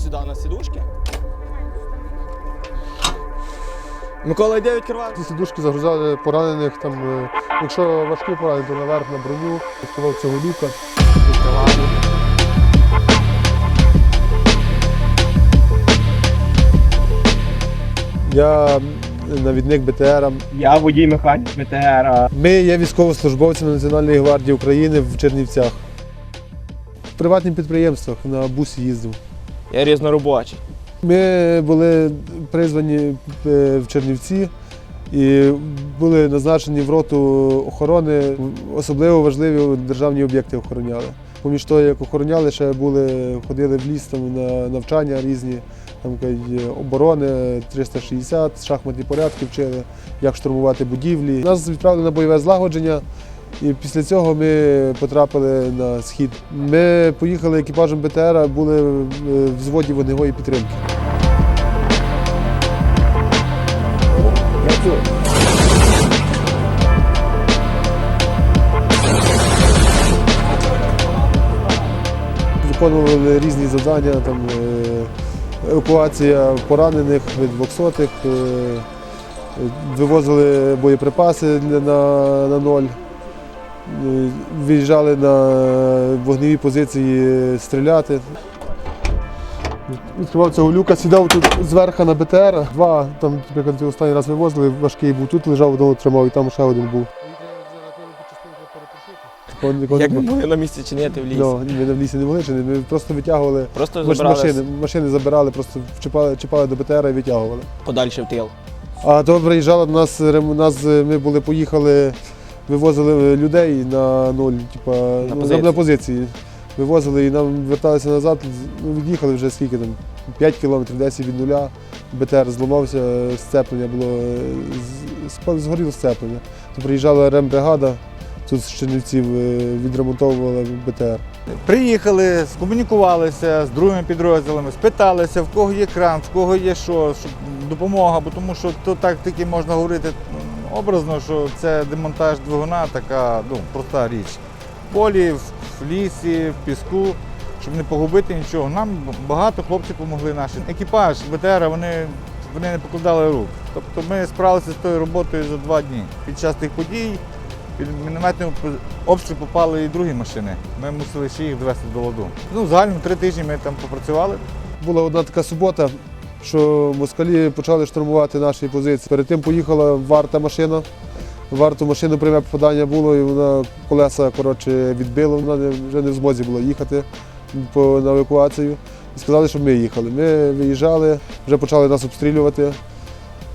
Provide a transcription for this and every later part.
сюди на сідушки. Микола йде відкривати. Ці сідушки загрузали поранених, там, е, якщо важкі поранені, то наверх на броню, відкривав цього люка. Відкриваю. Я навідник БТР. Я водій механік БТР. Ми є військовослужбовцями Національної гвардії України в Чернівцях. В приватних підприємствах на бусі їздив. Я різноробочий. Ми були призвані е, в Чернівці і були назначені в роту охорони. Особливо важливі державні об'єкти охороняли. Поміж того, як охороняли, ще були, ходили в ліс там, на навчання різні, там оборони 360, шахматні порядки вчили, як штурмувати будівлі. Нас відправили на бойове злагодження. І після цього ми потрапили на схід. Ми поїхали екіпажем БТР, були е, в зводі вогневої підтримки. Виконували різні завдання, там, е, евакуація поранених, двохсотих, е, вивозили боєприпаси на, на ноль, виїжджали на вогневі позиції стріляти. Відкривав цього люка, сідав тут зверху на БТР. Два, там, наприклад, останній раз вивозили, важкий був тут, лежав, одного тримав, і там ще один був. Як ми могли на місці чинити в лісі? Ну, ми на в лісі не могли чинити, ми просто витягували Просто забрали машини, машини забирали, просто вчіпали, чіпали до БТР і витягували. подальше в тил. А то приїжджала до нас, нас, е, ми були, поїхали, вивозили людей на нуль, типа, ну, позиції. на позиції. Вивозили і нам верталися назад, ну, від'їхали вже скільки там, 5 кілометрів, 10 від нуля. БТР зламався, сцеплення було, е, згоріло сцеплення. То приїжджала рембригада, тут з Чернівців е, відремонтовувала БТР. Приїхали, скомунікувалися з другими підрозділами, спиталися, в кого є кран, в кого є що, щоб допомога, бо тому що то так тільки можна говорити м, образно, що це демонтаж двигуна така ну, проста річ. В полі, в лісі, в піску, щоб не погубити нічого. Нам багато хлопців допомогли наші. Екіпаж БТР, вони, вони не покладали рук. Тобто ми справилися з тою роботою за два дні. Під час тих подій під мінометний обстріл попали і другі машини. Ми мусили ще їх довести до ладу. Ну, загально три тижні ми там попрацювали. Була одна така субота, що москалі почали штурмувати наші позиції. Перед тим поїхала варта машина. Варту машину пряме попадання було, і вона колеса коротше, відбила, вона вже не в змозі була їхати на евакуацію. І сказали, щоб ми їхали. Ми виїжджали, вже почали нас обстрілювати.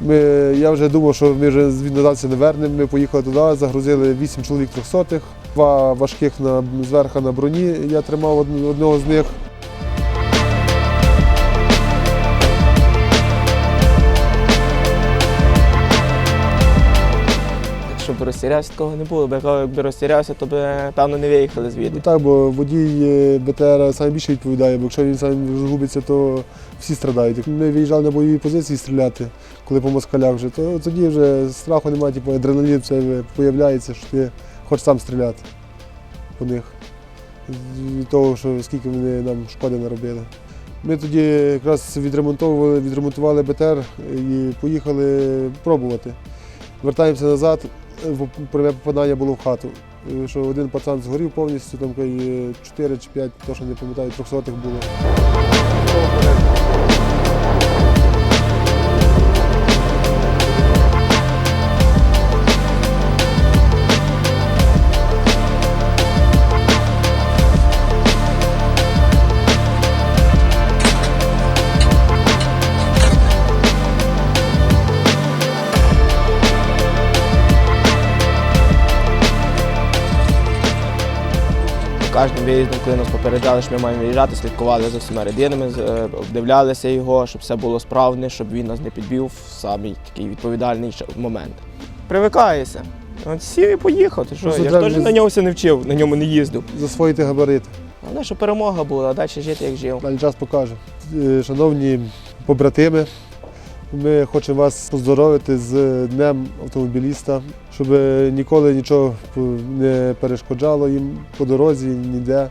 Ми, я вже думав, що ми вже назад не вернемо. Ми поїхали туди, загрузили 8 чоловік трьохсотих, два важких на, зверху на броні. Я тримав одного з них. Якщо б розтірявся, такого не було. Бо якби розтірявся, то б, певно, не виїхали Ну звідти. так, бо водій е, БТР найбільше відповідає, бо якщо він сам розгубиться, то всі страдають. Ми виїжджали на бойові позиції стріляти, коли по москалях вже, то тоді вже страху немає, типу, адреналін все появляється, що ти хочеш сам стріляти по них. Від того, що скільки вони нам шкоди наробили. Ми тоді якраз відремонтовували, відремонтували БТР і поїхали пробувати. Вертаємося назад, пряме попадання було в хату. Що один пацан згорів повністю, там е, 4 чи 5, то що не пам'ятаю, трьохсотих було. Кожним виїздом, коли нас попереджали, що ми маємо виїжджати, слідкували за всіма рядинами, з- е, обдивлялися його, щоб все було справне, щоб він нас не підбив в самий такий відповідальний момент. Привикаєшся. От сів і поїхав. Ти що? Я ж теж вже- на ньому все не вчив, на ньому не їздив. Засвоїти габарит. Головне, що перемога була, а далі жити як жив. Далі час покаже. Е, Шановні побратими, ми хочемо вас поздоровити з Днем автомобіліста, щоб ніколи нічого не перешкоджало їм по дорозі, ніде,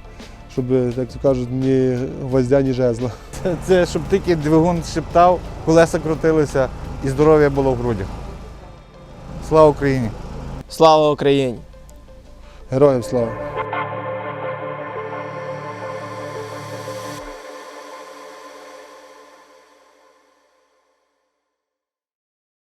щоб, як то кажуть, ні гвоздя, ні жезла. Це, це щоб тільки двигун шептав, колеса крутилися і здоров'я було в грудях. Слава Україні! Слава Україні! Героям слава!